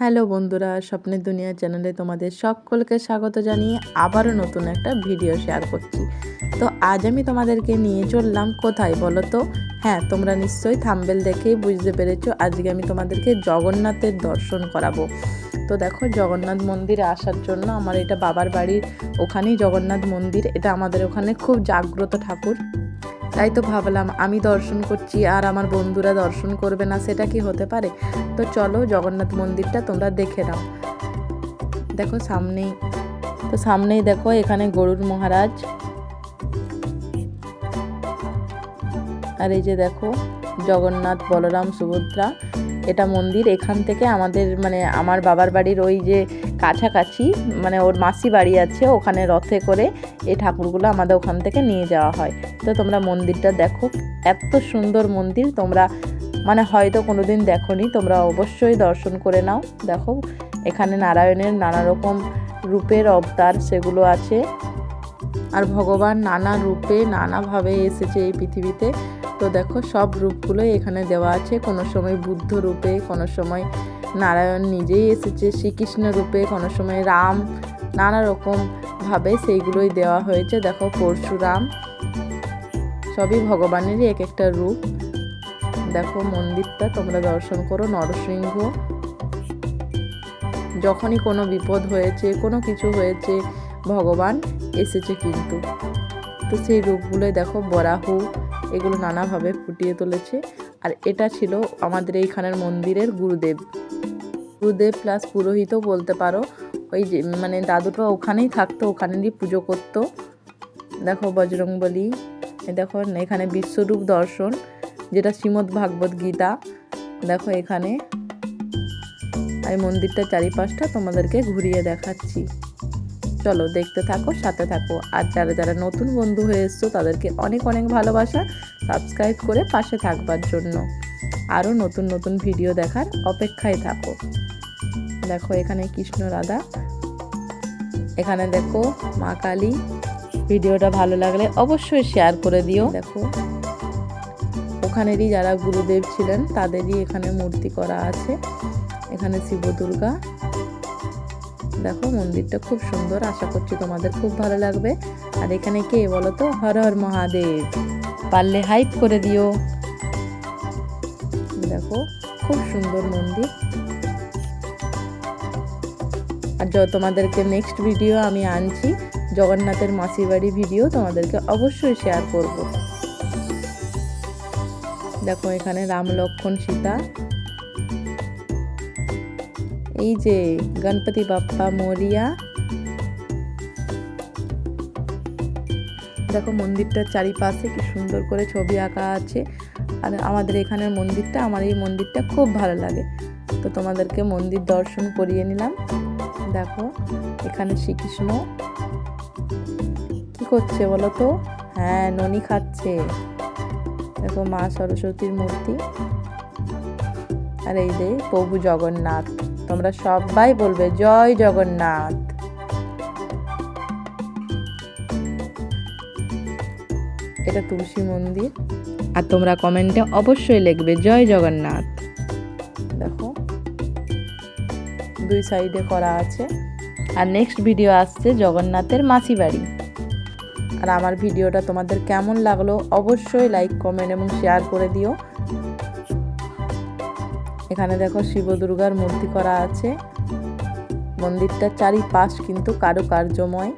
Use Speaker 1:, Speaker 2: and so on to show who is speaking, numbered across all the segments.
Speaker 1: Hello বন্ধুরা, স্বপ্নের দুনিয়া চ্যানেলে তোমাদের সকলকে স্বাগত জানিয়ে আবারও নতুন একটা ভিডিও শেয়ার করছি। তো আজ আমি তোমাদেরকে নিয়ে চললাম কোথায় বলো তো? হ্যাঁ তোমরা নিশ্চয়ই থাম্বেল দেখেই বুঝতে পেরেছ, আজকে আমি তোমাদেরকে জগন্নাথের দর্শন করাবো। তো দেখো, জগন্নাথ মন্দিরে আসার জন্য আমার এটা বাবার বাড়ির ওখানেই জগন্নাথ মন্দির, এটা আমাদের ওখানে খুব জাগ্রত ঠাকুর। তাই তো ভাবলাম, আমি দর্শন করছি আর আমার বন্ধুরা দর্শন করবে না, সেটা কি হতে পারে? তো চলো জগন্নাথ মন্দিরটা তোমরা দেখে নাও। দেখো সামনেই, তো সামনেই দেখো এখানে গরুর মহারাজ। আর এই যে দেখো জগন্নাথ বলরাম সুভদ্রা, এটা মন্দির। এখান থেকে আমাদের মানে আমার বাবার বাড়ির ওই যে কাছাকাছি মানে ওর মাসি বাড়ি আছে, ওখানে রথে করে এই ঠাকুরগুলো আমাদের ওখান থেকে নিয়ে যাওয়া হয়। তো তোমরা মন্দিরটা দেখো, এত সুন্দর মন্দির, তোমরা মানে হয়তো কোনো দিন দেখোনি, তোমরা অবশ্যই দর্শন করে নাও। দেখো, এখানে নারায়ণের নানা রকম রূপের অবতার সেগুলো আছে। আর ভগবান নানা রূপে, নানাভাবে এসেছে এই পৃথিবীতে। তো দেখো, সব রূপগুলোই এখানে দেওয়া আছে। কোনো সময় বুদ্ধ রূপে, কোনো সময় নারায়ণ নিজেই এসেছে শ্রীকৃষ্ণ রূপে। কোনো সময় রাম নানা রকমভাবে সেইগুলোই দেওয়া হয়েছে। দেখো, পরশুরাম সবই ভগবানেরই এক একটা রূপ। দেখো, মন্দিরটা তোমরা দর্শন করো, নরসিংহ। যখনই কোনো বিপদ হয়েছে, কোনো কিছু হয়েছে, ভগবান এসেছে কিন্তু। তো সেই রূপগুলোই দেখো, বরাহু, এগুলো নানাভাবে ফুটিয়ে তুলেছে। আর এটা ছিল আমাদের এইখানের মন্দিরের গুরুদেব। গুরুদেব প্লাস পুরোহিতও বলতে পারো, ওই যে মানে দাদুটা ওখানেই থাকতো, ওখানেরই পুজো করতো। দেখো বজরংবলী দেখো এখানে বিশ্বরূপ দর্শন, যেটা শ্রীমদ্ ভাগবত গীতা, দেখো এখানে। এই মন্দিরটার চারিপাশটা তোমাদেরকে ঘুরিয়ে দেখাচ্ছি। চলো দেখতে থাকো, সাথে থাকো। আর যারা যারা নতুন বন্ধু হয়ে এসছো, তাদেরকে অনেক অনেক ভালোবাসা। সাবস্ক্রাইব করে পাশে থাকবার জন্য। আরও নতুন নতুন ভিডিও দেখার অপেক্ষায় থাকো। দেখো এখানে কৃষ্ণ রাধা। এখানে দেখো মা কালী। ভিডিওটা ভালো লাগলে অবশ্যই শেয়ার করে দিও। দেখো, ওখানেরই যারা গুরুদেব ছিলেন, তাদেরই এখানে মূর্তি করা আছে। এখানে শিব দুর্গা দেখো, মন্দিরটা খুব সুন্দর। আশা করছি তোমাদের খুব ভালো লাগবে। আর এখানে কে বলো তো হর হর মহাদেব। পারলে হাইপ করে দিও। দেখো, খুব সুন্দর মন্দির। আর তোমাদেরকে নেক্সট ভিডিও আমি আনছি। জগন্নাথের মাসির বাড়ি ভিডিও তোমাদেরকে অবশ্যই শেয়ার করব। দেখো, এখানে রাম, লক্ষণ, সীতা। এই যে গণপতি বাপ্পা মরিয়া। দেখো মন্দিরটার চারিপাশে কি সুন্দর করে ছবি আঁকা আছে। আর আমাদের এখানের মন্দিরটা, আমার এই মন্দিরটা খুব ভালো লাগে। তো তোমাদেরকে মন্দির দর্শন করিয়ে নিলাম। দেখো, এখানে শ্রীকৃষ্ণ। কি করছে বলো তো? হ্যাঁ ননি খাচ্ছে। দেখো মা সরস্বতীর মূর্তি। আর এই যে প্রভু জগন্নাথ। তোমরা সবাই বলবে, জয় জগন্নাথ। এটা তুলসী মন্দির। আর তোমরা কমেন্টে অবশ্যই লিখবে, জয় জগন্নাথ। দেখো, দুই সাইডে করা আছে। আর নেক্সট ভিডিও আসছে জগন্নাথের মাসি বাড়ি। আর আমার ভিডিওটা তোমাদের কেমন লাগল অবশ্যই লাইক কমেন্ট এবং শেয়ার করে দিও। এখানে দেখো শিব দুর্গার মূর্তি করা আছে। মন্দিরটার চারিপাশ কিন্তু কারুকার্যময়।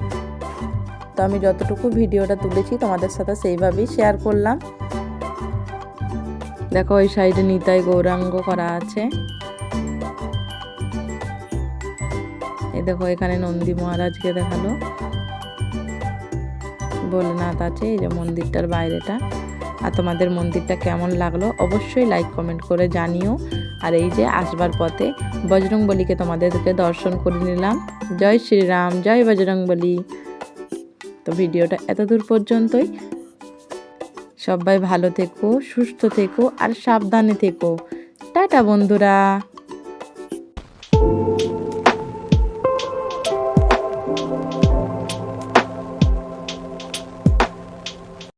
Speaker 1: তো আমি যতটুকু ভিডিওটা তুলেছি, তোমাদের সাথে সেইভাবেই শেয়ার করলাম। দেখো ওই সাইডে নিতাই গৌরাঙ্গ করা আছে। এই দেখো এখানে নন্দী মহারাজকে দেখাল। ভোলেনাথ আছে, এই যে মন্দিরটার বাইরেটা। আর তোমাদের মন্দিরটা কেমন লাগল অবশ্যই লাইক কমেন্ট করে জানিও। আর এই যে আসবার পথে বজরংবলীকে তোমাদেরকে দর্শন করে নিলাম। জয় শ্রীরাম, জয় বজরংবলী। তো ভিডিওটা এত দূর পর্যন্তই। সবাই ভালো থেকো, সুস্থ থেকো, আর সাবধানে থেকো। টাটা বন্ধুরা।